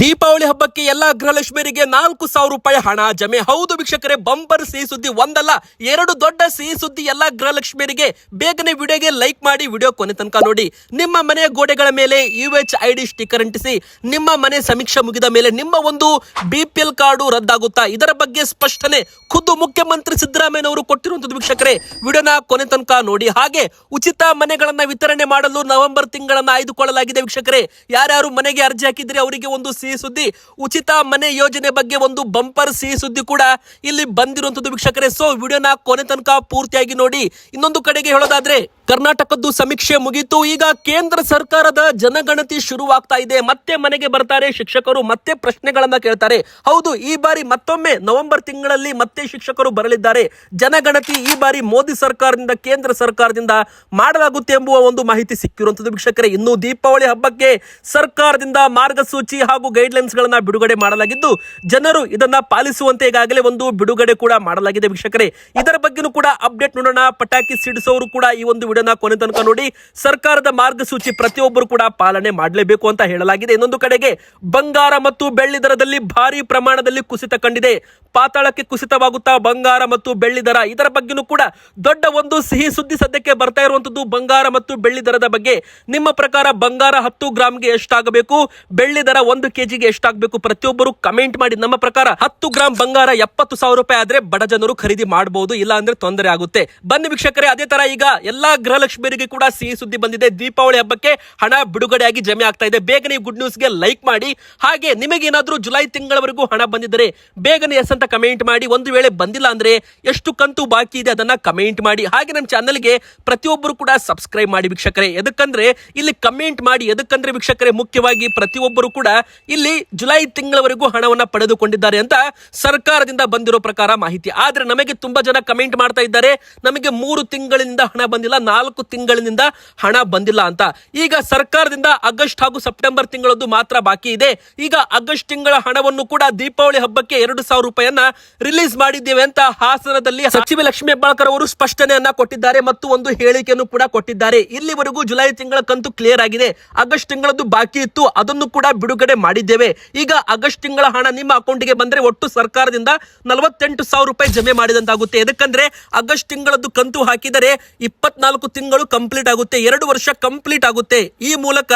ದೀಪಾವಳಿ ಹಬ್ಬಕ್ಕೆ ಎಲ್ಲಾ ಗೃಹಲಕ್ಷ್ಮಿಯರಿಗೆ ನಾಲ್ಕು ಸಾವಿರ ರೂಪಾಯಿ ಹಣ ಜಮೆ. ಹೌದು ವೀಕ್ಷಕರೇ, ಬಂಬರ್ ಸಿಹಿ ಸುದ್ದಿ ಒಂದಲ್ಲ, ಎರಡು ದೊಡ್ಡ ಸಿಹಿ ಸುದ್ದಿ ಎಲ್ಲಾ ಗೃಹಲಕ್ಷ್ಮಿಯರಿಗೆ ಬೇಗನೆ ವಿಡಿಯೋಗೆ ಲೈಕ್ ಮಾಡಿ, ವಿಡಿಯೋ ಕೊನೆ ತನಕ ನೋಡಿ. ನಿಮ್ಮ ಮನೆಯ ಗೋಡೆಗಳ ಮೇಲೆ U H I D sticker ಅಂಟಿಸಿ, ನಿಮ್ಮ ಮನೆ ಸಮೀಕ್ಷೆ ಮುಗಿದ ಮೇಲೆ ನಿಮ್ಮ ಒಂದು ಬಿ ಪಿ ಕಾರ್ಡು ರದ್ದಾಗುತ್ತಾ? ಇದರ ಬಗ್ಗೆ ಸ್ಪಷ್ಟನೆ ಖುದ್ದು ಮುಖ್ಯಮಂತ್ರಿ ಸಿದ್ದರಾಮಯ್ಯನವರು ಕೊಟ್ಟಿರುವಂತದ್ದು ವೀಕ್ಷಕರೇ, ವಿಡಿಯೋನ ಕೊನೆ ತನಕ ನೋಡಿ. ಹಾಗೆ ಉಚಿತ ಮನೆಗಳನ್ನ ವಿತರಣೆ ಮಾಡಲು ನವೆಂಬರ್ ತಿಂಗಳನ್ನ ಆಯ್ದುಕೊಳ್ಳಲಾಗಿದೆ ವೀಕ್ಷಕರೇ. ಯಾರ್ಯಾರು ಮನೆಗೆ ಅರ್ಜಿ ಹಾಕಿದ್ರೆ ಅವರಿಗೆ ಒಂದು ಸಿಹಿ ಸುದ್ದಿ. ಉಚಿತ ಮನೆ ಯೋಜನೆ ಬಗ್ಗೆ ಒಂದು ಬಂಪರ್ ಸಿಹಿ ಸುದ್ದಿ ಕೂಡ ಇಲ್ಲಿ ಬಂದಿರುವಂತದ್ದು ವೀಕ್ಷಕರೇ. ಸೊ ವಿಡಿಯೋನ ಕೊನೆ ತನಕ ಪೂರ್ತಿಯಾಗಿ ನೋಡಿ. ಇನ್ನೊಂದು ಕಡೆಗೆ ಹೇಳೋದಾದ್ರೆ, ಕರ್ನಾಟಕದ್ದು ಸಮೀಕ್ಷೆ ಮುಗಿತು. ಈಗ ಕೇಂದ್ರ ಸರ್ಕಾರದ ಜನಗಣತಿ ಶುರುವಾಗ್ತಾ ಇದೆ. ಮತ್ತೆ ಮನೆಗೆ ಬರ್ತಾರೆ ಶಿಕ್ಷಕರು, ಮತ್ತೆ ಪ್ರಶ್ನೆಗಳನ್ನ ಕೇಳ್ತಾರೆ. ಹೌದು, ಈ ಬಾರಿ ಮತ್ತೊಮ್ಮೆ ನವೆಂಬರ್ ತಿಂಗಳಲ್ಲಿ ಮತ್ತೆ ಶಿಕ್ಷಕರು ಬರಲಿದ್ದಾರೆ. ಜನಗಣತಿ ಈ ಬಾರಿ ಮೋದಿ ಸರ್ಕಾರದಿಂದ, ಕೇಂದ್ರ ಸರ್ಕಾರದಿಂದ ಮಾಡಲಾಗುತ್ತೆ ಎಂಬುವ ಒಂದು ಮಾಹಿತಿ ಸಿಕ್ಕಿರುವಂತದ್ದು ವೀಕ್ಷಕರೇ. ಇನ್ನು ದೀಪಾವಳಿ ಹಬ್ಬಕ್ಕೆ ಸರ್ಕಾರದಿಂದ ಮಾರ್ಗಸೂಚಿ ಹಾಗೂ ಗೈಡ್ಲೈನ್ಸ್ ಗಳನ್ನ ಬಿಡುಗಡೆ ಮಾಡಲಾಗಿದ್ದು, ಜನರು ಇದನ್ನ ಪಾಲಿಸುವಂತೆ ಈಗಾಗಲೇ ಒಂದು ಬಿಡುಗಡೆ ಕೂಡ ಮಾಡಲಾಗಿದೆ ವೀಕ್ಷಕರೇ. ಇದರ ಬಗ್ಗೆನೂ ಕೂಡ ಅಪ್ಡೇಟ್ ನೋಡೋಣ. ಪಟಾಕಿ ಸಿಡಿಸೋರು ಕೂಡ ಈ ಒಂದು ವಿಡಿಯೋನ ಕೊನೆ ತನಕ ನೋಡಿ. ಸರ್ಕಾರದ ಮಾರ್ಗಸೂಚಿ ಪ್ರತಿಯೊಬ್ಬರು ಕೂಡ ಪಾಲನೆ ಮಾಡಲೇಬೇಕು ಅಂತ ಹೇಳಲಾಗಿದೆ. ಇನ್ನೊಂದು ಕಡೆಗೆ ಬಂಗಾರ ಮತ್ತು ಬೆಳ್ಳಿ ದರದಲ್ಲಿ ಭಾರಿ ಪ್ರಮಾಣದಲ್ಲಿ ಕುಸಿತ ಕಂಡಿದೆ. ಪಾತಾಳಕ್ಕೆ ಕುಸಿತವಾಗುತ್ತಾ ಬಂಗಾರ ಮತ್ತು ಬೆಳ್ಳಿ ದರ. ಇದರ ಬಗ್ಗೆನೂ ಕೂಡ ದೊಡ್ಡ ಒಂದು ಸಿಹಿ ಸುದ್ದಿ ಸದ್ಯಕ್ಕೆ ಬರ್ತಾ ಇರುವಂತದ್ದು ಬಂಗಾರ ಮತ್ತು ಬೆಳ್ಳಿ ದರದ ಬಗ್ಗೆ. ನಿಮ್ಮ ಪ್ರಕಾರ ಬಂಗಾರ ಹತ್ತು ಗ್ರಾಮ್ಗೆ ಎಷ್ಟಾಗಬೇಕು? ಬೆಳ್ಳಿ ದರ ಒಂದು ಕೆಜಿಗೆ ಎಷ್ಟಾಗಬೇಕು ಪ್ರತಿಯೊಬ್ಬರು ಕಮೆಂಟ್ ಮಾಡಿ ನಮ್ಮ ಪ್ರಕಾರ ಹತ್ತು ಗ್ರಾಮ್ ಬಂಗಾರ ಎಪ್ಪತ್ತು ಸಾವಿರ ರೂಪಾಯಿ ಆದ್ರೆ ಬಡ ಜನರು ಖರೀದಿ ಮಾಡಬಹುದು ಇಲ್ಲ ಅಂದ್ರೆ ತೊಂದರೆ ಆಗುತ್ತೆ. ಬನ್ನಿ ವೀಕ್ಷಕರೇ, ಅದೇ ತರ ಈಗ ಎಲ್ಲಾ ಗೃಹಲಕ್ಷ್ಮಿಯರಿಗೆ ಕೂಡ ಸಿಹಿ ಸುದ್ದಿ ಬಂದಿದೆ. ದೀಪಾವಳಿ ಹಬ್ಬಕ್ಕೆ ಹಣ ಬಿಡುಗಡೆಯಾಗಿ ಜಮೆ ಆಗ್ತಾ ಇದೆ. ಬೇಗನೆ ಗುಡ್ ಗುಡ್ ನ್ಯೂಸ್ಗೆ ಲೈಕ್ ಮಾಡಿ. ಹಾಗೆ ನಿಮಗೇನಾದ್ರೂ ಜುಲೈ ತಿಂಗಳವರೆಗೂ ಹಣ ಬಂದಿದ್ದರೆ ಬೇಗನೆ ಎಸ್ ಅಂತ ಕಮೆಂಟ್ ಮಾಡಿ. ಒಂದು ವೇಳೆ ಬಂದಿಲ್ಲ ಅಂದ್ರೆ ಎಷ್ಟು ಕಂತು ಬಾಕಿ ಇದೆ ಅದನ್ನ ಕಮೆಂಟ್ ಮಾಡಿ. ಹಾಗೆ ನಮ್ಮ ಚಾನಲ್ಗೆ ಪ್ರತಿಯೊಬ್ಬರು ಕೂಡ ಸಬ್ಸ್ಕ್ರೈಬ್ ಮಾಡಿ ವೀಕ್ಷಕರೇ. ಎದಕ್ಕಂದ್ರೆ ಇಲ್ಲಿ ಕಮೆಂಟ್ ಮಾಡಿ. ಎದಕ್ಕಂದ್ರೆ ವೀಕ್ಷಕರೇ, ಮುಖ್ಯವಾಗಿ ಪ್ರತಿಯೊಬ್ಬರು ಕೂಡ ಇಲ್ಲಿ ಜುಲೈ ತಿಂಗಳವರೆಗೂ ಹಣವನ್ನು ಪಡೆದುಕೊಂಡಿದ್ದಾರೆ ಅಂತ ಸರ್ಕಾರದಿಂದ ಬಂದಿರೋ ಪ್ರಕಾರ ಮಾಹಿತಿ. ಆದರೆ ನಮಗೆ ತುಂಬಾ ಜನ ಕಮೆಂಟ್ ಮಾಡ್ತಾ ಇದ್ದಾರೆ, ನಮಗೆ ಮೂರು ತಿಂಗಳಿನಿಂದ ಹಣ ಬಂದಿಲ್ಲ, ನಾಲ್ಕು ತಿಂಗಳಿನಿಂದ ಹಣ ಬಂದಿಲ್ಲ ಅಂತ. ಈಗ ಸರ್ಕಾರದಿಂದ ಆಗಸ್ಟ್ ಹಾಗೂ ಸೆಪ್ಟೆಂಬರ್ ತಿಂಗಳದ್ದು ಮಾತ್ರ ಬಾಕಿ ಇದೆ. ಈಗ ಆಗಸ್ಟ್ ತಿಂಗಳ ಹಣವನ್ನು ಕೂಡ ದೀಪಾವಳಿ ಹಬ್ಬಕ್ಕೆ ಎರಡು ಸಾವಿರ ರೂಪಾಯಿಯನ್ನ ರಿಲೀಸ್ ಮಾಡಿದ್ದೇವೆ ಅಂತ ಹಾಸನದಲ್ಲಿ ಸಚಿವ ಲಕ್ಷ್ಮೀ ಹೆಬ್ಬಾಳ್ಕರ್ ಅವರು ಸ್ಪಷ್ಟನೆಯನ್ನ ಕೊಟ್ಟಿದ್ದಾರೆ ಮತ್ತು ಒಂದು ಹೇಳಿಕೆಯನ್ನು ಕೂಡ ಕೊಟ್ಟಿದ್ದಾರೆ. ಇಲ್ಲಿವರೆಗೂ ಜುಲೈ ತಿಂಗಳ ಕಂತು ಕ್ಲಿಯರ್ ಆಗಿದೆ. ಆಗಸ್ಟ್ ತಿಂಗಳದ್ದು ಬಾಕಿ ಇತ್ತು, ಅದನ್ನು ಕೂಡ ಬಿಡುಗಡೆ ಮಾಡಿದ್ದೇವೆ. ಈಗ ಆಗಸ್ಟ್ ತಿಂಗಳ ಹಣ ನಿಮ್ಮ ಅಕೌಂಟ್ಗೆ ಬಂದ್ರೆ ಒಟ್ಟು ಸರ್ಕಾರದಿಂದ ನಲವತ್ತೆಂಟು ಸಾವಿರ ರೂಪಾಯಿ ಜಮೆ ಮಾಡಿದಂತಾಗುತ್ತೆ. ಯಾಕಂದ್ರೆ ಆಗಸ್ಟ್ ತಿಂಗಳದ್ದು ಕಂತು ಹಾಕಿದರೆ ಇಪ್ಪತ್ನಾಲ್ಕು ತಿಂಗಳು ಕಂಪ್ಲೀಟ್ ಆಗುತ್ತೆ. ಎರಡು ವರ್ಷ ಕಂಪ್ಲೀಟ್ ಆಗುತ್ತೆ. ಈ ಮೂಲಕ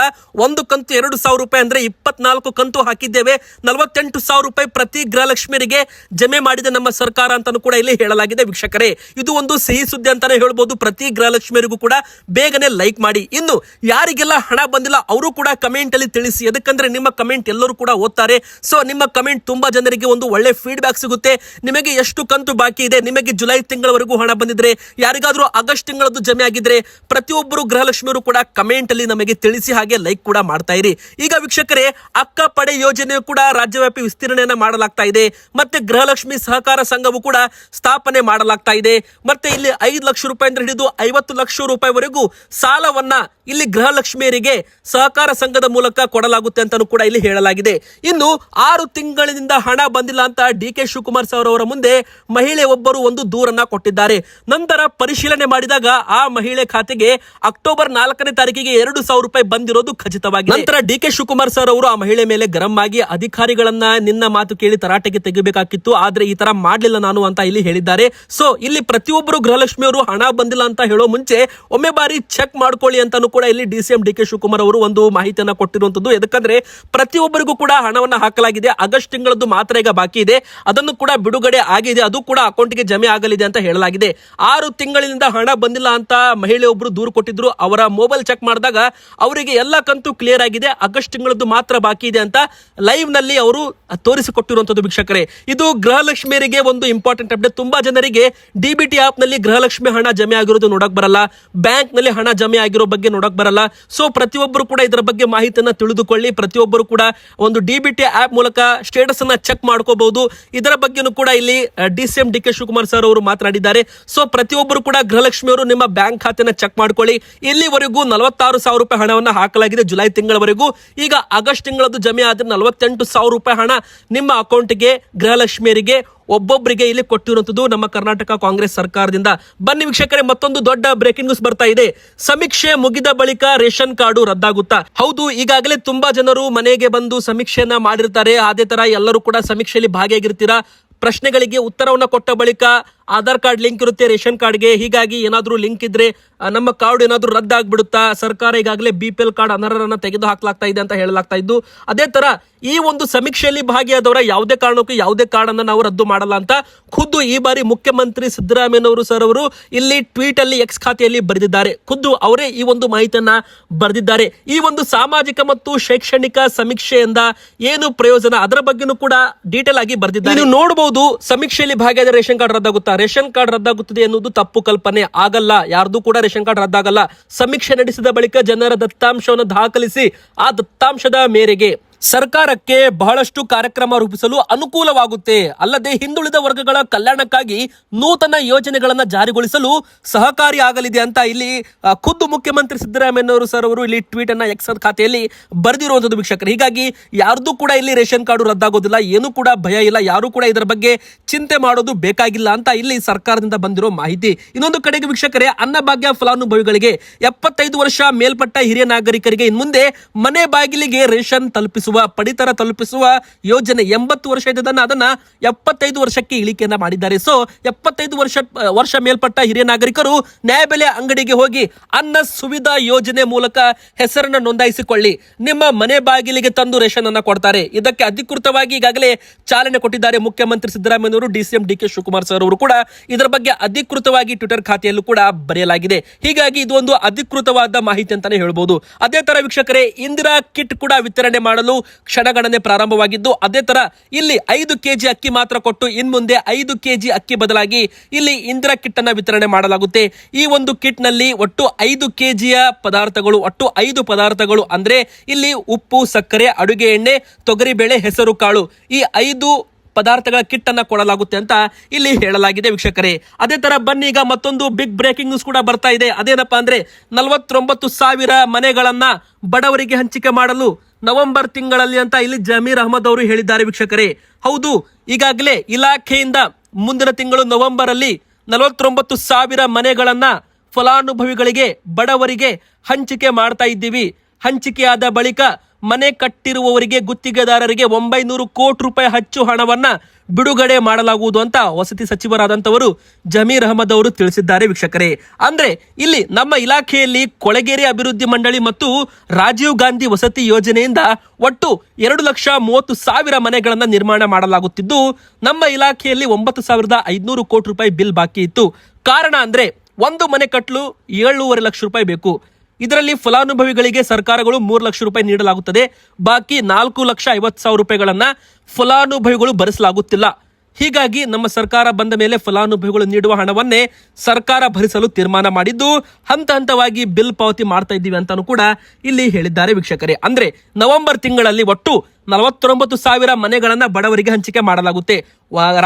ಒಂದು ಕಂತು ಎರಡು ಸಾವಿರ ರೂಪಾಯಿ ಅಂದ್ರೆ ಇಪ್ಪತ್ನಾಲ್ಕು ಕಂತು ಹಾಕಿದ್ದೇವೆ. ನಲವತ್ತೆಂಟು ಸಾವಿರ ರೂಪಾಯಿ ಪ್ರತಿ ಗೃಹಲಕ್ಷ್ಮಿಯರಿಗೆ ಜಮೆ ಮಾಡಿದ ನಮ್ಮ ಸರ್ಕಾರ ಅಂತಾನು ಕೂಡ ಇಲ್ಲಿ ಹೇಳಲಾಗಿದೆ ವೀಕ್ಷಕರೇ. ಇದು ಒಂದು ಸಿಹಿ ಸುದ್ದಿ ಅಂತಾನೆ ಹೇಳ್ಬೋದು. ಪ್ರತಿ ಗೃಹಲಕ್ಷ್ಮಿಯರಿಗೂ ಕೂಡ ಬೇಗನೆ ಲೈಕ್ ಮಾಡಿ. ಇನ್ನು ಯಾರಿಗೆಲ್ಲ ಹಣ ಬಂದಿಲ್ಲ, ಅವರು ಕೂಡ ಕಮೆಂಟ್ ಅಲ್ಲಿ ತಿಳಿಸಿ. ಯಾಕಂದ್ರೆ ನಿಮ್ಮ ಕಮೆಂಟ್ ಎಲ್ಲರೂ ಕೂಡ ಓದ್ತಾರೆ. ಸೊ ನಿಮ್ಮ ಕಮೆಂಟ್ ತುಂಬಾ ಜನರಿಗೆ ಒಂದು ಒಳ್ಳೆ ಫೀಡ್ಬ್ಯಾಕ್ ಸಿಗುತ್ತೆ. ನಿಮಗೆ ಎಷ್ಟು ಕಂತು ಬಾಕಿ ಇದೆ? ನಿಮಗೆ ಜುಲೈ ತಿಂಗಳವರೆಗೂ ಹಣ ಬಂದಿದ್ರೆ, ಯಾರಿಗಾದ್ರೂ ಆಗಸ್ಟ್ ತಿಂಗಳದ್ದು ಜಮೆ ಆಗಿದ್ರೆ, ಪ್ರತಿಯೊಬ್ಬರು ಗೃಹಲಕ್ಷ್ಮಿಯರು ಕೂಡ ಕಮೆಂಟ್ ಅಲ್ಲಿ ನಮಗೆ ತಿಳಿಸಿ ಹಾಗೆ ಲೈಕ್ ಕೂಡ ಮಾಡ್ತಾ ಇರಿ. ಈಗ ವೀಕ್ಷಕರೇ, ಅಕ್ಕ ಪಡೆ ಯೋಜನೆಯು ಕೂಡ ರಾಜ್ಯವ್ಯಾಪಿ ವಿಸ್ತೀರ್ಣೆಯನ್ನ ಮಾಡಲಾಗ್ತಾ ಇದೆ. ಮತ್ತೆ ಗೃಹಲಕ್ಷ್ಮಿ ಸಹಕಾರ ಸಂಘವು ಕೂಡ ಸ್ಥಾಪನೆ ಮಾಡಲಾಗ್ತಾ ಇದೆ. ಮತ್ತೆ ಇಲ್ಲಿ ಐದು ಲಕ್ಷ ರೂಪಾಯಿಂದ ಹಿಡಿದು ಐವತ್ತು ಲಕ್ಷ ರೂಪಾಯಿವರೆಗೂ ಸಾಲವನ್ನ ಇಲ್ಲಿ ಗೃಹಲಕ್ಷ್ಮಿಯರಿಗೆ ಸಹಕಾರ ಸಂಘದ ಮೂಲಕ ಕೊಡಲಾಗುತ್ತೆ ಅಂತಾನೂ ಕೂಡ ಇಲ್ಲಿ ಹೇಳಲಾಗಿದೆ. ಇನ್ನು ಆರು ತಿಂಗಳಿನಿಂದ ಹಣ ಬಂದಿಲ್ಲ ಅಂತ ಡಿ ಕೆ ಶಿವಕುಮಾರ್ ಸರ್ ಅವರ ಮುಂದೆ ಮಹಿಳೆ ಒಬ್ಬರು ಒಂದು ದೂರನ್ನ ಕೊಟ್ಟಿದ್ದಾರೆ. ನಂತರ ಪರಿಶೀಲನೆ ಮಾಡಿದಾಗ ಆ ಮಹಿಳೆ ಖಾತೆಗೆ ಅಕ್ಟೋಬರ್ ನಾಲ್ಕನೇ ತಾರೀಕಿಗೆ ಎರಡು ಸಾವಿರ ರೂಪಾಯಿ ಬಂದಿರೋದು ಖಚಿತವಾಗಿದೆ. ನಂತರ ಡಿ ಕೆ ಶಿವಕುಮಾರ್ ಸರ್ ಅವರು ಆ ಮಹಿಳೆ ಮೇಲೆ ಗರಂ ಆಗಿ ಅಧಿಕಾರಿಗಳನ್ನ ನಿನ್ನ ಮಾತು ಕೇಳಿ ತರಾಟೆಗೆ ತೆಗಿಬೇಕಾಗಿತ್ತು, ಆದ್ರೆ ಈ ತರ ಮಾಡಲಿಲ್ಲ ನಾನು ಅಂತ ಇಲ್ಲಿ ಹೇಳಿದ್ದಾರೆ. ಸೊ, ಇಲ್ಲಿ ಪ್ರತಿಯೊಬ್ಬರು ಗೃಹಲಕ್ಷ್ಮಿಯವರು ಹಣ ಬಂದಿಲ್ಲ ಅಂತ ಹೇಳೋ ಮುಂಚೆ ಒಮ್ಮೆ ಬಾರಿ ಚೆಕ್ ಮಾಡ್ಕೊಳ್ಳಿ ಅಂತಾನು ಕೂಡ ಇಲ್ಲಿ D C M D K Shivakumar ಅವರು ಒಂದು ಮಾಹಿತಿಯನ್ನ ಕೊಟ್ಟಿರುವಂತದ್ದು. ಯಾಕಂದ್ರೆ ಪ್ರತಿಯೊಬ್ಬರಿಗೂ ಕೂಡ ಹಣವನ್ನು ಹಾಕಲಾಗಿದೆ. ಆಗಸ್ಟ್ ತಿಂಗಳದ್ದು ಮಾತ್ರ ಈಗ ಬಾಕಿ ಇದೆ. ಅದನ್ನು ಕೂಡ ಬಿಡುಗಡೆ ಆಗಿದೆ. ಅದು ಕೂಡ ಅಕೌಂಟ್ಗೆ ಜಮೆ ಆಗಲಿದೆ ಅಂತ ಹೇಳಲಾಗಿದೆ. ಆರು ತಿಂಗಳಿನಿಂದ ಹಣ ಬಂದಿಲ್ಲ ಅಂತ ಮಹಿಳೆ ಒಬ್ರು ದೂರು ಕೊಟ್ಟಿದ್ರು. ಅವರ ಮೊಬೈಲ್ ಚೆಕ್ ಮಾಡಿದಾಗ ಅವರಿಗೆ ಎಲ್ಲ ಕಂತು ಕ್ಲಿಯರ್ ಆಗಿದೆ. ಆಗಸ್ಟ್ ತಿಂಗಳದ್ದು ಮಾತ್ರ ಬಾಕಿ ಇದೆ ಅಂತ ಲೈವ್ನಲ್ಲಿ ಅವರು ತೋರಿಸಿಕೊಟ್ಟಿರುವಂತದ್ದು ವೀಕ್ಷಕರೇ. ಇದು ಗೃಹಲಕ್ಷ್ಮಿಯರಿಗೆ ಒಂದು ಇಂಪಾರ್ಟೆಂಟ್ ಅಪ್ಡೇಟ್ ತುಂಬಾ ಜನರಿಗೆ ಡಿಬಿಟಿ ಆಪ್ನಲ್ಲಿ ಗೃಹಲಕ್ಷ್ಮಿ ಹಣ ಜಮೆ ಆಗಿರೋದು ನೋಡಕ್ ಬರಲ್ಲ. ಬ್ಯಾಂಕ್ನಲ್ಲಿ ಹಣ ಜಮೆ ಆಗಿರೋ ಬಗ್ಗೆ ನೋಡಕ್ ಬರಲ್ಲ. ಸೊ ಪ್ರತಿಯೊಬ್ಬರು ಕೂಡ ಇದರ ಬಗ್ಗೆ ಮಾಹಿತಿಯನ್ನು ತಿಳಿದುಕೊಳ್ಳಿ. ಪ್ರತಿಯೊಬ್ಬರು ಕೂಡ ಒಂದು ಡಿ ಬಿ ಟಿ ಆಪ್ ಮೂಲಕ ಸ್ಟೇಟಸ್ ಅನ್ನ ಚೆಕ್ ಮಾಡ್ಕೋಬಹುದು. ಇದರ ಬಗ್ಗೆನೂ ಕೂಡ ಇಲ್ಲಿ D C M D K Shivakumar sir ಅವರು ಮಾತನಾಡಿದ್ದಾರೆ. ಸೊ, ಪ್ರತಿಯೊಬ್ಬರು ಕೂಡ ಗೃಹಲಕ್ಷ್ಮಿಯವರು ನಿಮ್ಮ ಬ್ಯಾಂಕ್ ಖಾತೆನ ಚೆಕ್ ಮಾಡ್ಕೊಳ್ಳಿ. ಇಲ್ಲಿವರೆಗೂ ನಲವತ್ತಾರು ಸಾವಿರ ರೂಪಾಯಿ ಹಣವನ್ನು ಹಾಕಲಾಗಿದೆ ಜುಲೈ ತಿಂಗಳವರೆಗೂ. ಈಗ ಆಗಸ್ಟ್ ತಿಂಗಳದ್ದು ಜಮೆ ಆದ್ರೆ ನಲವತ್ತೆಂಟು ಸಾವಿರ ರೂಪಾಯಿ ಹಣ ನಿಮ್ಮ ಅಕೌಂಟ್ಗೆ, ಗೃಹಲಕ್ಷ್ಮಿಯರಿಗೆ ಒಬ್ಬೊಬ್ಬರಿಗೆ ಇಲ್ಲಿ ಕೊಟ್ಟಿರುವಂತದ್ದು ನಮ್ಮ ಕರ್ನಾಟಕ ಕಾಂಗ್ರೆಸ್ ಸರ್ಕಾರದಿಂದ. ಬನ್ನಿ ವೀಕ್ಷಕರೇ, ಮತ್ತೊಂದು ದೊಡ್ಡ ಬ್ರೇಕಿಂಗ್ ನ್ಯೂಸ್ ಬರ್ತಾ ಇದೆ. ಸಮೀಕ್ಷೆ ಮುಗಿದ ಬಳಿಕ ರೇಷನ್ ಕಾರ್ಡು ರದ್ದಾಗುತ್ತಾ? ಹೌದು, ಈಗಾಗಲೇ ತುಂಬಾ ಜನರು ಮನೆಗೆ ಬಂದು ಸಮೀಕ್ಷೆಯನ್ನ ಮಾಡಿರ್ತಾರೆ. ಅದೇ ತರ ಎಲ್ಲರೂ ಕೂಡ ಸಮೀಕ್ಷೆಯಲ್ಲಿ ಭಾಗಿಯಾಗಿರ್ತೀರಾ? ಪ್ರಶ್ನೆಗಳಿಗೆ ಉತ್ತರವನ್ನು ಕೊಟ್ಟ ಬಳಿಕ ಆಧಾರ್ ಕಾರ್ಡ್ ಲಿಂಕ್ ಇರುತ್ತೆ, ರೇಷನ್ ಕಾರ್ಡ್ಗೆ. ಹೀಗಾಗಿ ಏನಾದರೂ ಲಿಂಕ್ ಇದ್ರೆ ನಮ್ಮ ಕಾರ್ಡ್ ಏನಾದರೂ ರದ್ದಾಗ್ಬಿಡುತ್ತಾ? ಸರ್ಕಾರ ಈಗಾಗಲೇ ಬಿ ಪಿ ಎಲ್ ಕಾರ್ಡ್ ಅನರ್ಹರನ್ನು ತೆಗೆದು ಹಾಕಲಾಗ್ತಾ ಇದೆ ಅಂತ ಹೇಳಲಾಗ್ತಾ ಇದ್ದು, ಅದೇ ತರ ಈ ಒಂದು ಸಮೀಕ್ಷೆಯಲ್ಲಿ ಭಾಗಿಯಾದವರ ಯಾವುದೇ ಕಾರಣಕ್ಕೂ ಯಾವುದೇ ಕಾರ್ಡ್ ಅನ್ನ ನಾವು ರದ್ದು ಮಾಡಲ್ಲ ಅಂತ ಖುದ್ದು ಈ ಬಾರಿ ಮುಖ್ಯಮಂತ್ರಿ ಸಿದ್ದರಾಮಯ್ಯನವರು ಸರ್ ಅವರು ಇಲ್ಲಿ ಟ್ವೀಟ್ ಅಲ್ಲಿ ಎಕ್ಸ್ ಖಾತೆಯಲ್ಲಿ ಬರೆದಿದ್ದಾರೆ. ಖುದ್ದು ಅವರೇ ಈ ಒಂದು ಮಾಹಿತಿಯನ್ನ ಬರೆದಿದ್ದಾರೆ. ಈ ಒಂದು ಸಾಮಾಜಿಕ ಮತ್ತು ಶೈಕ್ಷಣಿಕ ಸಮೀಕ್ಷೆಯಿಂದ ಏನು ಪ್ರಯೋಜನ? ಅದರ ಬಗ್ಗೆನೂ ಕೂಡ ಡೀಟೇಲ್ ಆಗಿ ಬರೆದಿದ್ದಾರೆ. ನೀವು ನೋಡಬಹುದು ಸಮೀಕ್ಷೆಯಲ್ಲಿ ಭಾಗಿಯಾದ ರೇಷನ್ ಕಾರ್ಡ್ ರದ್ದಾಗುತ್ತಾ? ರೇಷನ್ ಕಾರ್ಡ್ ರದ್ದಾಗುತ್ತದೆ ಎನ್ನುವುದು ತಪ್ಪು ಕಲ್ಪನೆ. ಆಗಲ್ಲ, ಯಾರ್ದು ಕೂಡ ರೇಷನ್ ಕಾರ್ಡ್ ರದ್ದಾಗಲ್ಲ. ಸಮೀಕ್ಷೆ ನಡೆಸಿದ ಬಳಿಕ ಜನರ ದತ್ತಾಂಶವನ್ನು ದಾಖಲಿಸಿ ಆ ದತ್ತಾಂಶದ ಮೇರೆಗೆ. ಸರ್ಕಾರಕ್ಕೆ ಬಹಳಷ್ಟು ಕಾರ್ಯಕ್ರಮ ರೂಪಿಸಲು ಅನುಕೂಲವಾಗುತ್ತೆ. ಅಲ್ಲದೆ ಹಿಂದುಳಿದ ವರ್ಗಗಳ ಕಲ್ಯಾಣಕ್ಕಾಗಿ ನೂತನ ಯೋಜನೆಗಳನ್ನ ಜಾರಿಗೊಳಿಸಲು ಸಹಕಾರಿ ಆಗಲಿದೆ ಅಂತ ಇಲ್ಲಿ ಖುದ್ದು ಮುಖ್ಯಮಂತ್ರಿ ಸಿದ್ದರಾಮಯ್ಯನವರು ಸರ್ ಅವರು ಇಲ್ಲಿ ಟ್ವೀಟ್ ಅನ್ನ ಎಕ್ಸ್ ಖಾತೆಯಲ್ಲಿ ಬರೆದಿರುವಂತದ್ದು ವೀಕ್ಷಕರು. ಹೀಗಾಗಿ ಯಾರ್ದು ಕೂಡ ಇಲ್ಲಿ ರೇಷನ್ ಕಾರ್ಡು ರದ್ದಾಗೋದಿಲ್ಲ, ಏನು ಕೂಡ ಭಯ ಇಲ್ಲ, ಯಾರು ಕೂಡ ಇದರ ಬಗ್ಗೆ ಚಿಂತೆ ಮಾಡೋದು ಬೇಕಾಗಿಲ್ಲ ಅಂತ ಇಲ್ಲಿ ಸರ್ಕಾರದಿಂದ ಬಂದಿರೋ ಮಾಹಿತಿ. ಇನ್ನೊಂದು ಕಡೆಗೆ ವೀಕ್ಷಕರೇ, ಅನ್ನಭಾಗ್ಯ ಫಲಾನುಭವಿಗಳಿಗೆ ಎಪ್ಪತ್ತೈದು ವರ್ಷ ಮೇಲ್ಪಟ್ಟ ಹಿರಿಯ ನಾಗರಿಕರಿಗೆ ಇನ್ಮುಂದೆ ಮನೆ ಬಾಗಿಲಿಗೆ ರೇಷನ್ ತಲುಪಿಸುವ ಪಡಿತರ ತಲುಪಿಸುವ ಯೋಜನೆ ಎಂಬತ್ತು ವರ್ಷ ಇದ್ದದನ್ನ ಅದನ್ನ ಎಪ್ಪತ್ತೈದು ವರ್ಷಕ್ಕೆ ಇಳಿಕೆಯನ್ನ ಮಾಡಿದ್ದಾರೆ. ಸೊ ಎಪ್ಪತ್ತೈದು ವರ್ಷ ವರ್ಷ ಮೇಲ್ಪಟ್ಟ ಹಿರಿಯ ನಾಗರಿಕರು ನ್ಯಾಯಬೆಲೆ ಅಂಗಡಿಗೆ ಹೋಗಿ ಅನ್ನ ಸುವಿಧಾ ಯೋಜನೆ ಮೂಲಕ ಹೆಸರನ್ನು ನೋಂದಾಯಿಸಿಕೊಳ್ಳಿ. ನಿಮ್ಮ ಮನೆ ಬಾಗಿಲಿಗೆ ತಂದು ರೇಷನ್ ಅನ್ನ ಕೊಡ್ತಾರೆ. ಇದಕ್ಕೆ ಅಧಿಕೃತವಾಗಿ ಈಗಾಗಲೇ ಚಾಲನೆ ಕೊಟ್ಟಿದ್ದಾರೆ ಮುಖ್ಯಮಂತ್ರಿ ಸಿದ್ದರಾಮಯ್ಯನವರು DCM D K Shivakumar sir ಅವರು ಕೂಡ. ಇದರ ಬಗ್ಗೆ ಅಧಿಕೃತವಾಗಿ ಟ್ವಿಟರ್ ಖಾತೆಯಲ್ಲೂ ಕೂಡ ಬರೆಯಲಾಗಿದೆ. ಹೀಗಾಗಿ ಇದು ಒಂದು ಅಧಿಕೃತವಾದ ಮಾಹಿತಿ ಅಂತಾನೆ ಹೇಳ್ಬೋದು. ಅದೇ ತರ ವೀಕ್ಷಕರೇ, ಇಂದಿರಾ ಕಿಟ್ ಕೂಡ ವಿತರಣೆ ಮಾಡಲು ಕ್ಷಣಗಣನೆ ಪ್ರಾರಂಭವಾಗಿದ್ದು, ಅದೇ ತರ ಇಲ್ಲಿ ಐದು ಕೆಜಿ ಅಕ್ಕಿ ಮಾತ್ರ ಕೊಟ್ಟು ಇನ್ ಮುಂದೆ ಐದು ಕೆಜಿ ಅಕ್ಕಿ ಬದಲಾಗಿ ಇಲ್ಲಿ ಇಂದಿರಾ ಕಿಟ್ ಅನ್ನ ವಿತರಣೆ ಮಾಡಲಾಗುತ್ತೆ. ಈ ಒಂದು ಕಿಟ್ನಲ್ಲಿ ಒಟ್ಟು ಐದು ಕೆಜಿಯ ಪದಾರ್ಥಗಳು, ಒಟ್ಟು ಐದು ಪದಾರ್ಥಗಳು ಅಂದ್ರೆ ಇಲ್ಲಿ ಉಪ್ಪು, ಸಕ್ಕರೆ, ಅಡುಗೆ ಎಣ್ಣೆ ತೊಗರಿಬೇಳೆ ಹೆಸರು ಕಾಳು ಈ ಐದು ಪದಾರ್ಥಗಳ ಕಿಟ್ ಅನ್ನ ಕೊಡಲಾಗುತ್ತೆ ಅಂತ ಇಲ್ಲಿ ಹೇಳಲಾಗಿದೆ ವೀಕ್ಷಕರೇ. ಅದೇ ತರ ಬನ್ನಿ, ಈಗ ಮತ್ತೊಂದು ಬಿಗ್ ಬ್ರೇಕಿಂಗ್ ನ್ಯೂಸ್ ಕೂಡ ಬರ್ತಾ ಇದೆ. ಅದೇನಪ್ಪಾ ಅಂದ್ರೆ ನಲವತ್ತೊಂಬತ್ತು ಸಾವಿರ ಮನೆಗಳನ್ನ ಬಡವರಿಗೆ ಹಂಚಿಕೆ ಮಾಡಲು ನವೆಂಬರ್ ತಿಂಗಳಲ್ಲಿ ಅಂತ ಇಲ್ಲಿ ಜಮೀರ್ ಅಹಮದ್ ಅವರು ಹೇಳಿದ್ದಾರೆ ವೀಕ್ಷಕರೇ. ಹೌದು, ಈಗಾಗಲೇ ಇಲಾಖೆಯಿಂದ ಮುಂದಿನ ತಿಂಗಳು ನವೆಂಬರ್ ಅಲ್ಲಿ ನಲವತ್ತೊಂಬತ್ತು ಸಾವಿರ ಮನೆಗಳನ್ನ ಫಲಾನುಭವಿಗಳಿಗೆ, ಬಡವರಿಗೆ ಹಂಚಿಕೆ ಮಾಡ್ತಾ ಇದ್ದೀವಿ. ಹಂಚಿಕೆಯಾದ ಬಳಿಕ ಮನೆ ಕಟ್ಟಿರುವವರಿಗೆ ಗುತ್ತಿಗೆದಾರರಿಗೆ ಒಂಬೈನೂರು ಕೋಟಿ ರೂಪಾಯಿ ಹಚ್ಚು ಹಣವನ್ನ ಬಿಡುಗಡೆ ಮಾಡಲಾಗುವುದು ಅಂತ ವಸತಿ ಸಚಿವರಾದಂತವರು ಜಮೀರ್ ಅಹಮದ್ ಅವರು ತಿಳಿಸಿದ್ದಾರೆ ವೀಕ್ಷಕರೇ. ಅಂದ್ರೆ ಇಲ್ಲಿ ನಮ್ಮ ಇಲಾಖೆಯಲ್ಲಿ ಕೊಳಗೇರಿ ಅಭಿವೃದ್ಧಿ ಮಂಡಳಿ ಮತ್ತು ರಾಜೀವ್ ಗಾಂಧಿ ವಸತಿ ಯೋಜನೆಯಿಂದ ಒಟ್ಟು ಎರಡು ಲಕ್ಷ ಮೂವತ್ತು ಸಾವಿರ ಮನೆಗಳನ್ನು ನಿರ್ಮಾಣ ಮಾಡಲಾಗುತ್ತಿದ್ದು, ನಮ್ಮ ಇಲಾಖೆಯಲ್ಲಿ ಒಂಬತ್ತು ಸಾವಿರದ ಐದುನೂರು ಕೋಟಿ ರೂಪಾಯಿ ಬಿಲ್ ಬಾಕಿ ಇತ್ತು. ಕಾರಣ ಅಂದ್ರೆ ಒಂದು ಮನೆ ಕಟ್ಟಲು ಏಳೂವರೆ ಲಕ್ಷ ರೂಪಾಯಿ ಬೇಕು. ಇದರಲ್ಲಿ ಫಲಾನುಭವಿಗಳಿಗೆ ಸರ್ಕಾರಗಳು ಮೂರು ಲಕ್ಷ ರೂಪಾಯಿ ನೀಡಲಾಗುತ್ತದೆ. ಬಾಕಿ ನಾಲ್ಕು ಲಕ್ಷ ಐವತ್ತು ಸಾವಿರ ರೂಪಾಯಿಗಳನ್ನು ಫಲಾನುಭವಿಗಳು ಭರಿಸಲಾಗುತ್ತಿಲ್ಲ. ಹೀಗಾಗಿ ನಮ್ಮ ಸರ್ಕಾರ ಬಂದ ಮೇಲೆ ಫಲಾನುಭವಿಗಳು ನೀಡುವ ಹಣವನ್ನೇ ಸರ್ಕಾರ ಭರಿಸಲು ತೀರ್ಮಾನ ಮಾಡಿದ್ದು, ಹಂತ ಹಂತವಾಗಿ ಬಿಲ್ ಪಾವತಿ ಮಾಡ್ತಾ ಇದ್ದೀವಿ ಅಂತಾನು ಕೂಡ ಇಲ್ಲಿ ಹೇಳಿದ್ದಾರೆ ವೀಕ್ಷಕರೇ. ಅಂದ್ರೆ ನವೆಂಬರ್ ತಿಂಗಳಲ್ಲಿ ಒಟ್ಟು ನಲವತ್ತೊಂಬತ್ತು ಸಾವಿರ ಮನೆಗಳನ್ನು ಬಡವರಿಗೆ ಹಂಚಿಕೆ ಮಾಡಲಾಗುತ್ತೆ.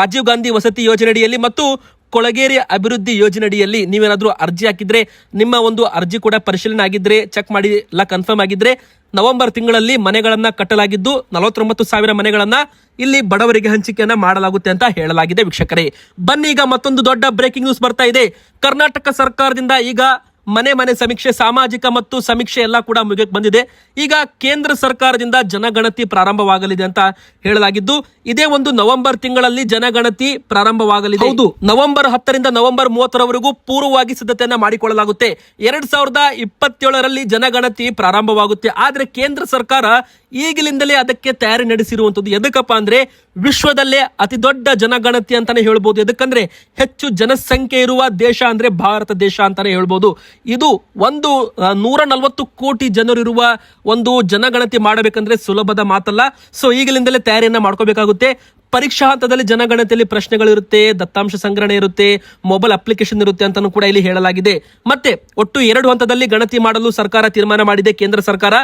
ರಾಜೀವ್ ಗಾಂಧಿ ವಸತಿ ಯೋಜನೆಯಡಿಯಲ್ಲಿ ಮತ್ತು ಕೊಳಗೇರಿ ಅಭಿವೃದ್ಧಿ ಯೋಜನೆಯಡಿಯಲ್ಲಿ ನೀವೇನಾದರೂ ಅರ್ಜಿ ಹಾಕಿದ್ರೆ, ನಿಮ್ಮ ಒಂದು ಅರ್ಜಿ ಕೂಡ ಪರಿಶೀಲನೆ ಆಗಿದ್ರೆ, ಚೆಕ್ ಮಾಡಿ, ಎಲ್ಲ ಕನ್ಫರ್ಮ್ ಆಗಿದ್ರೆ, ನವೆಂಬರ್ ತಿಂಗಳಲ್ಲಿ ಮನೆಗಳನ್ನ ಕಟ್ಟಲಾಗಿದ್ದು, ನಲವತ್ತೊಂಬತ್ತು ಸಾವಿರ ಮನೆಗಳನ್ನ ಇಲ್ಲಿ ಬಡವರಿಗೆ ಹಂಚಿಕೆಯನ್ನ ಮಾಡಲಾಗುತ್ತೆ ಅಂತ ಹೇಳಲಾಗಿದೆ ವೀಕ್ಷಕರೇ. ಬನ್ನಿ, ಈಗ ಮತ್ತೊಂದು ದೊಡ್ಡ ಬ್ರೇಕಿಂಗ್ ನ್ಯೂಸ್ ಬರ್ತಾ ಇದೆ. ಕರ್ನಾಟಕ ಸರ್ಕಾರದಿಂದ ಈಗ ಮನೆ ಮನೆ ಸಮೀಕ್ಷೆ, ಸಾಮಾಜಿಕ ಮತ್ತು ಸಮೀಕ್ಷೆ ಎಲ್ಲ ಕೂಡ ಮುಗಿಯಕ್ಕೆ ಬಂದಿದೆ. ಈಗ ಕೇಂದ್ರ ಸರ್ಕಾರದಿಂದ ಜನಗಣತಿ ಪ್ರಾರಂಭವಾಗಲಿದೆ ಅಂತ ಹೇಳಲಾಗಿದ್ದು, ಇದೇ ಒಂದು ನವೆಂಬರ್ ತಿಂಗಳಲ್ಲಿ ಜನಗಣತಿ ಪ್ರಾರಂಭವಾಗಲಿದೆ. ಹೌದು, ನವೆಂಬರ್ ಹತ್ತರಿಂದ ನವೆಂಬರ್ ಮೂವತ್ತರವರೆಗೂ ಪೂರ್ವವಾಗಿ ಸಿದ್ಧತೆಯನ್ನ ಮಾಡಿಕೊಳ್ಳಲಾಗುತ್ತೆ. ಎರಡ್ ಸಾವಿರದ ಇಪ್ಪತ್ತೇಳರಲ್ಲಿ ಜನಗಣತಿ ಪ್ರಾರಂಭವಾಗುತ್ತೆ. ಆದ್ರೆ ಕೇಂದ್ರ ಸರ್ಕಾರ ಈಗಲಿಂದಲೇ ಅದಕ್ಕೆ ತಯಾರಿ ನಡೆಸಿರುವಂತದ್ದು ಎದಕ್ಕಪ್ಪ ಅಂದ್ರೆ ವಿಶ್ವದಲ್ಲೇ ಅತಿ ದೊಡ್ಡ ಜನಗಣತಿ ಅಂತಾನೆ ಹೇಳ್ಬೋದು. ಎದಕ್ಕಂದ್ರೆ ಹೆಚ್ಚು ಜನಸಂಖ್ಯೆ ಇರುವ ದೇಶ ಅಂದ್ರೆ ಭಾರತ ದೇಶ ಅಂತಾನೆ ಹೇಳ್ಬೋದು. ಇದು ಒಂದು ನೂರ ನಲವತ್ತು ಕೋಟಿ ಜನರಿರುವ ಒಂದು ಜನಗಣತಿ ಮಾಡಬೇಕಂದ್ರೆ ಸುಲಭದ ಮಾತಲ್ಲ. ಸೊ ಈಗಲಿಂದಲೇ ತಯಾರಿಯನ್ನ ಮಾಡ್ಕೋಬೇಕಾಗುತ್ತೆ. ಪರೀಕ್ಷಾ ಹಂತದಲ್ಲಿ ಜನಗಣತಿಯಲ್ಲಿ ಪ್ರಶ್ನೆಗಳಿರುತ್ತೆ, ದತ್ತಾಂಶ ಸಂಗ್ರಹಣೆ ಇರುತ್ತೆ ಮೊಬೈಲ್ ಅಪ್ಲಿಕೇಶನ್ ಇರುತ್ತೆ ಅಂತಾನು ಕೂಡ ಇಲ್ಲಿ ಹೇಳಲಾಗಿದೆ. ಮತ್ತೆ ಒಟ್ಟು ಎರಡು ಹಂತದಲ್ಲಿ ಗಣತಿ ಮಾಡಲು ಸರ್ಕಾರ ತೀರ್ಮಾನ ಮಾಡಿದೆ ಕೇಂದ್ರ ಸರ್ಕಾರ.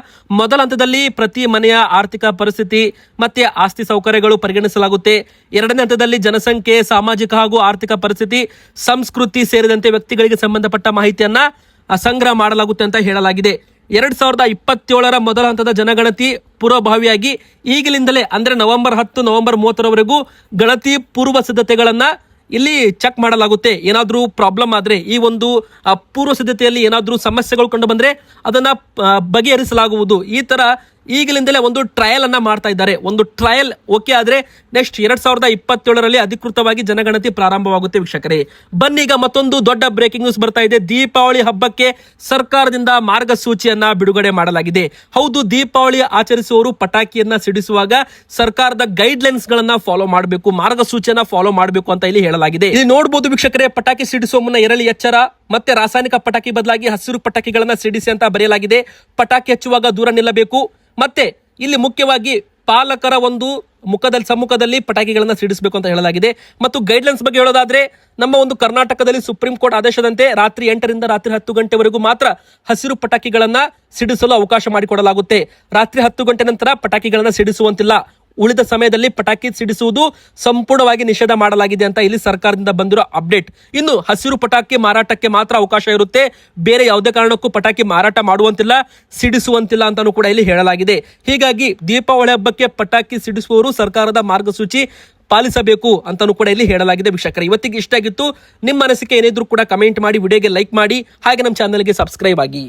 ಮೊದಲ ಹಂತದಲ್ಲಿ ಪ್ರತಿ ಮನೆಯ ಆರ್ಥಿಕ ಪರಿಸ್ಥಿತಿ ಮತ್ತೆ ಆಸ್ತಿ ಸೌಕರ್ಯಗಳು ಪರಿಗಣಿಸಲಾಗುತ್ತೆ. ಎರಡನೇ ಹಂತದಲ್ಲಿ ಜನಸಂಖ್ಯೆ, ಸಾಮಾಜಿಕ ಹಾಗೂ ಆರ್ಥಿಕ ಪರಿಸ್ಥಿತಿ, ಸಂಸ್ಕೃತಿ ಸೇರಿದಂತೆ ವ್ಯಕ್ತಿಗಳಿಗೆ ಸಂಬಂಧಪಟ್ಟ ಮಾಹಿತಿಯನ್ನ ಸಂಗ್ರಹ ಮಾಡಲಾಗುತ್ತೆ ಅಂತ ಹೇಳಲಾಗಿದೆ. ಎರಡ್ ಸಾವಿರದ ಇಪ್ಪತ್ತೇಳರ ಮೊದಲ ಹಂತದ ಜನಗಣತಿ ಪೂರ್ವಭಾವಿಯಾಗಿ ಈಗಲಿಂದಲೇ ಅಂದ್ರೆ ನವೆಂಬರ್ ಹತ್ತು, ನವೆಂಬರ್ ಮೂವತ್ತರವರೆಗೂ ಗಣತಿ ಪೂರ್ವ ಸಿದ್ಧತೆಗಳನ್ನು ಇಲ್ಲಿ ಚೆಕ್ ಮಾಡಲಾಗುತ್ತೆ. ಏನಾದರೂ ಪ್ರಾಬ್ಲಮ್ ಆದ್ರೆ, ಈ ಒಂದು ಪೂರ್ವ ಸಿದ್ಧತೆಯಲ್ಲಿ ಏನಾದರೂ ಸಮಸ್ಯೆಗಳು ಕಂಡು ಬಂದ್ರೆ ಅದನ್ನ ಬಗೆಹರಿಸಲಾಗುವುದು. ಈ ತರ ಈಗಲಿಂದಲೇ ಒಂದು ಟ್ರಯಲ್ ಅನ್ನ ಮಾಡ್ತಾ ಇದ್ದಾರೆ. ಒಂದು ಟ್ರಯಲ್ ಓಕೆ ಆದ್ರೆ ನೆಕ್ಸ್ಟ್ ಎರಡ್ ಸಾವಿರದ ಇಪ್ಪತ್ತೇಳರಲ್ಲಿ ಅಧಿಕೃತವಾಗಿ ಜನಗಣತಿ ಪ್ರಾರಂಭವಾಗುತ್ತೆ ವೀಕ್ಷಕರೇ. ಬನ್ನೀಗ ಮತ್ತೊಂದು ದೊಡ್ಡ ಬ್ರೇಕಿಂಗ್ ನ್ಯೂಸ್ ಬರ್ತಾ ಇದೆ. ದೀಪಾವಳಿ ಹಬ್ಬಕ್ಕೆ ಸರ್ಕಾರದಿಂದ ಮಾರ್ಗಸೂಚಿಯನ್ನ ಬಿಡುಗಡೆ ಮಾಡಲಾಗಿದೆ. ಹೌದು, ದೀಪಾವಳಿ ಆಚರಿಸುವವರು ಪಟಾಕಿಯನ್ನ ಸಿಡಿಸುವಾಗ ಸರ್ಕಾರದ ಗೈಡ್ ಲೈನ್ಸ್ ಗಳನ್ನ ಫಾಲೋ ಮಾಡಬೇಕು, ಮಾರ್ಗಸೂಚಿಯನ್ನ ಫಾಲೋ ಮಾಡಬೇಕು ಅಂತ ಇಲ್ಲಿ ಹೇಳಲಾಗಿದೆ. ಇಲ್ಲಿ ನೋಡಬಹುದು ವೀಕ್ಷಕರೇ, ಪಟಾಕಿ ಸಿಡಿಸುವ ಮುನ್ನ ಎರಳಿ ಎಚ್ಚರ ಮತ್ತೆ ರಾಸಾಯನಿಕ ಪಟಾಕಿ ಬದಲಾಗಿ ಹಸಿರು ಪಟಾಕಿಗಳನ್ನು ಸಿಡಿಸಿ ಅಂತ ಬರೆಯಲಾಗಿದೆ. ಪಟಾಕಿ ಹಚ್ಚುವಾಗ ದೂರ ನಿಲ್ಲಬೇಕು. ಮತ್ತೆ ಇಲ್ಲಿ ಮುಖ್ಯವಾಗಿ ಪಾಲಕರ ಒಂದು ಮುಖದಲ್ಲಿ ಸಮ್ಮುಖದಲ್ಲಿ ಪಟಾಕಿಗಳನ್ನು ಸಿಡಿಸಬೇಕು ಅಂತ ಹೇಳಲಾಗಿದೆ. ಮತ್ತು ಗೈಡ್ಲೈನ್ಸ್ ಬಗ್ಗೆ ಹೇಳೋದಾದ್ರೆ, ನಮ್ಮ ಒಂದು ಕರ್ನಾಟಕದಲ್ಲಿ ಸುಪ್ರೀಂ ಕೋರ್ಟ್ ಆದೇಶದಂತೆ ರಾತ್ರಿ ಎಂಟರಿಂದ ರಾತ್ರಿ ಹತ್ತು ಗಂಟೆವರೆಗೂ ಮಾತ್ರ ಹಸಿರು ಪಟಾಕಿಗಳನ್ನು ಸಿಡಿಸಲು ಅವಕಾಶ ಮಾಡಿಕೊಡಲಾಗುತ್ತೆ. ರಾತ್ರಿ ಹತ್ತು ಗಂಟೆ ನಂತರ ಪಟಾಕಿಗಳನ್ನು ಸಿಡಿಸುವಂತಿಲ್ಲ. ಉಳಿದ ಸಮಯದಲ್ಲಿ ಪಟಾಕಿ ಸಿಡಿಸುವುದು ಸಂಪೂರ್ಣವಾಗಿ ನಿಷೇಧ ಮಾಡಲಾಗಿದೆ ಅಂತ ಇಲ್ಲಿ ಸರ್ಕಾರದಿಂದ ಬಂದಿರೋ ಅಪ್ಡೇಟ್. ಇನ್ನು ಹಸಿರು ಪಟಾಕಿ ಮಾರಾಟಕ್ಕೆ ಮಾತ್ರ ಅವಕಾಶ ಇರುತ್ತೆ. ಬೇರೆ ಯಾವುದೇ ಕಾರಣಕ್ಕೂ ಪಟಾಕಿ ಮಾರಾಟ ಮಾಡುವಂತಿಲ್ಲ, ಸಿಡಿಸುವಂತಿಲ್ಲ ಅಂತಾನೂ ಕೂಡ ಇಲ್ಲಿ ಹೇಳಲಾಗಿದೆ. ಹೀಗಾಗಿ ದೀಪಾವಳಿ ಹಬ್ಬಕ್ಕೆ ಪಟಾಕಿ ಸಿಡಿಸುವವರು ಸರ್ಕಾರದ ಮಾರ್ಗಸೂಚಿ ಪಾಲಿಸಬೇಕು ಅಂತಾನೂ ಕೂಡ ಇಲ್ಲಿ ಹೇಳಲಾಗಿದೆ ವೀಕ್ಷಕರ. ಇವತ್ತಿಗೆ ಇಷ್ಟ ಆಗಿತ್ತು. ನಿಮ್ಮ ಅನಿಸಿಕೆ ಏನಿದ್ರು ಕೂಡ ಕಮೆಂಟ್ ಮಾಡಿ, ವಿಡಿಯೋಗೆ ಲೈಕ್ ಮಾಡಿ, ಹಾಗೆ ನಮ್ಮ ಚಾನಲ್ಗೆ ಸಬ್ಸ್ಕ್ರೈಬ್ ಆಗಿ.